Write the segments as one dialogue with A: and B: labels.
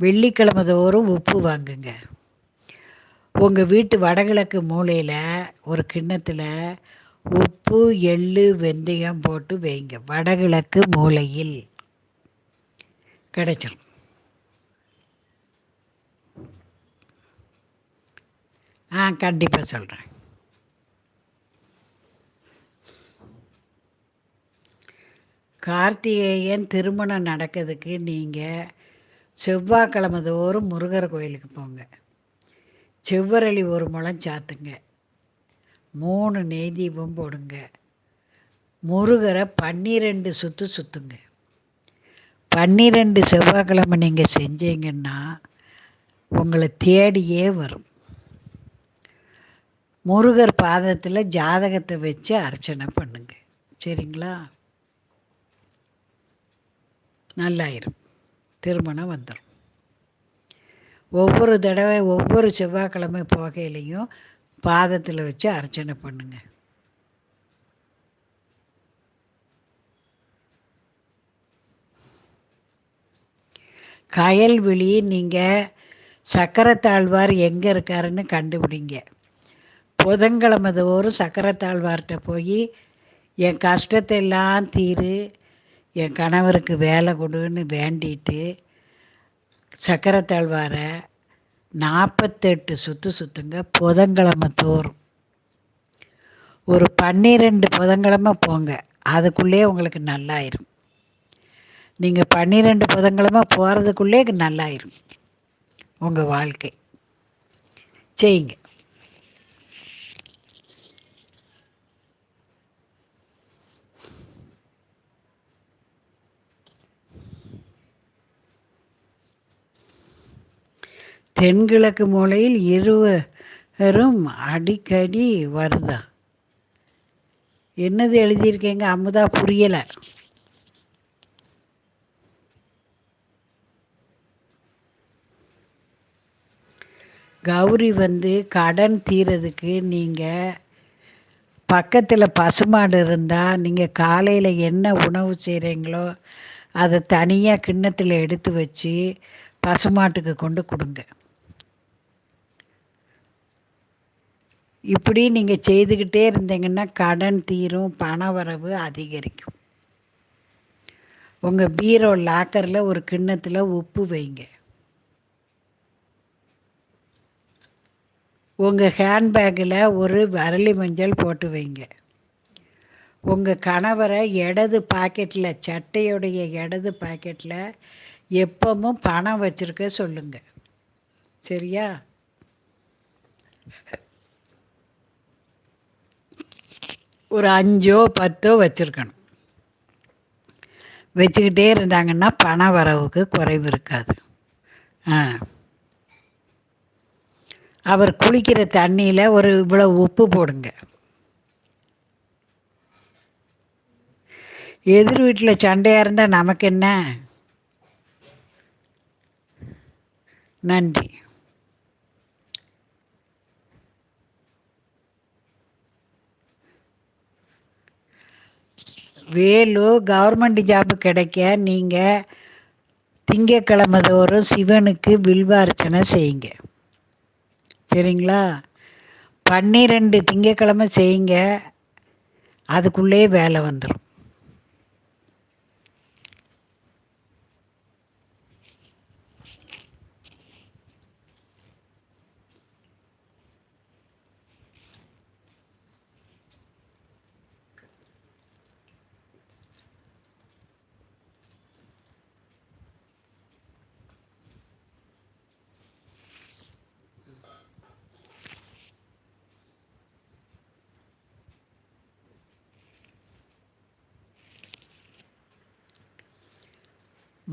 A: வெள்ளிக்கிழமை தோறும் உப்பு வாங்குங்க. உங்கள் வீட்டு வடகிழக்கு மூலையில் ஒரு கிண்ணத்தில் உப்பு எள்ளு வெந்தயம் போட்டு வைங்க. வடகிழக்கு மூலையில். கிடைச்சிடும் ஆ கண்டிப்பாக சொல்கிறேன் கார்த்திகேயன் திருமணம் நடக்கிறதுக்கு நீங்கள் செவ்வாய்க்கிழமை தோறும் முருகர் கோயிலுக்கு போங்க. செவ்வரளி ஒரு முளம் சாத்துங்க. மூணு நெய் தீபம் போடுங்க. முருகரை பன்னிரெண்டு சுற்று சுற்றுங்க பன்னிரெண்டு செவ்வாய்க்கிழமை நீங்கள் செஞ்சீங்கன்னா உங்களை தேடியே வரும். முருகர் பாதத்தில் ஜாதகத்தை வச்சு அர்ச்சனை பண்ணுங்க. சரிங்களா? நல்லாயிரும். திருமணம் வந்துடும் ஒவ்வொரு தடவை ஒவ்வொரு செவ்வாய்க்கிழமை போகையிலையும் பாதத்தில் வச்சு அர்ச்சனை பண்ணுங்க. கயல்விழி நீங்கள் சக்கரத்தாழ்வார் எங்கே இருக்காருன்னு கண்டுபிடிங்க. புதன்கிழமை தோறும் சக்கரத்தாழ்வார்கிட்ட போய் என் கஷ்டத்தை எல்லாம் தீரு என் கணவருக்கு வேலை கொடுன்னு வேண்டிட்டு சக்கரத்தாழ்வாரை நாற்பத்தெட்டு சுற்று சுற்றுங்க புதன்கிழமை தோறும். ஒரு பன்னிரெண்டு புதன்கிழமை போங்க. அதுக்குள்ளே உங்களுக்கு நல்லாயிரும். நீங்கள் பன்னிரெண்டு புதன்கிழமை போகிறதுக்குள்ளே நல்லாயிரும். உங்கள் வாழ்க்கை. செய்யுங்க. தென்கிழக்கு மூலையில் இருவரும் அடிக்கடி வருதா? என்னது எழுதியிருக்கீங்க? அமுதா புரியலை. கௌரி வந்து கடன் தீரதுக்கு நீங்கள் பக்கத்தில் பசுமாடு இருந்தால் நீங்கள் காலையில் என்ன உணவு செய்கிறீங்களோ அதை தனியாக கிண்ணத்தில் எடுத்து வச்சு பசுமாட்டுக்கு கொண்டு கொடுங்க. இப்படி நீங்கள் செய்துக்கிட்டே இருந்தீங்கன்னா கடன் தீரும் பண வரவு அதிகரிக்கும். உங்கள் பீரோ லாக்கரில் ஒரு கிண்ணத்தில் உப்பு வைங்க. உங்கள் ஹேண்ட்பேக்கில் ஒரு வரலி மஞ்சள் போட்டு வைங்க. உங்கள் கணவரை இடது பாக்கெட்டில் சட்டையுடைய இடது பாக்கெட்டில் எப்பவும் பணம் வச்சுருக்க சொல்லுங்கள் சரியா? ஒரு அஞ்சோ பத்தோ வச்சுருக்கணும். வச்சுக்கிட்டே இருந்தாங்கன்னா பண வரவுக்கு குறைவு இருக்காது. ஆ. அவர் குளிக்கிற தண்ணியில் ஒரு இவ்வளோ உப்பு போடுங்க. எதிர் வீட்டில் சண்டையாக இருந்தால் நமக்கு என்ன நன்றி. வேலு கவர்மெண்ட் ஜாப்பு கிடைக்க நீங்கள் திங்கக்கிழமை தோறும் சிவனுக்கு வில்வார்ச்சனை செய்யுங்க. சரிங்களா? பன்னிரெண்டு திங்கக்கிழமை செய்யுங்க. அதுக்குள்ளே வேலை வந்துடும்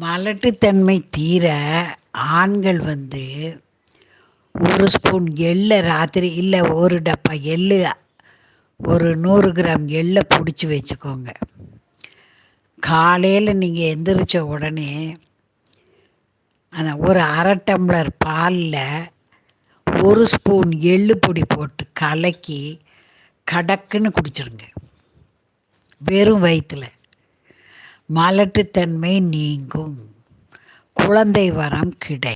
A: மலட்டுத்தன்மை தீர ஆண்கள் வந்து ஒரு ஸ்பூன் எள்ளை ராத்திரி இல்லை ஒரு டப்பா எள்ளு ஒரு நூறு கிராம் எள்ளை பிடிச்சி வச்சுக்கோங்க. காலையில் நீங்கள் எந்திரிச்ச உடனே அந்த ஒரு அரை டம்ளர் பாலில் ஒரு ஸ்பூன் எள்ளு பொடி போட்டு கலக்கி கடக்குன்னு குடிச்சிருங்க. வெறும் வயிற்றில் மலட்டுத்தன்மை நீங்கும். குழந்தை வரம் கிடை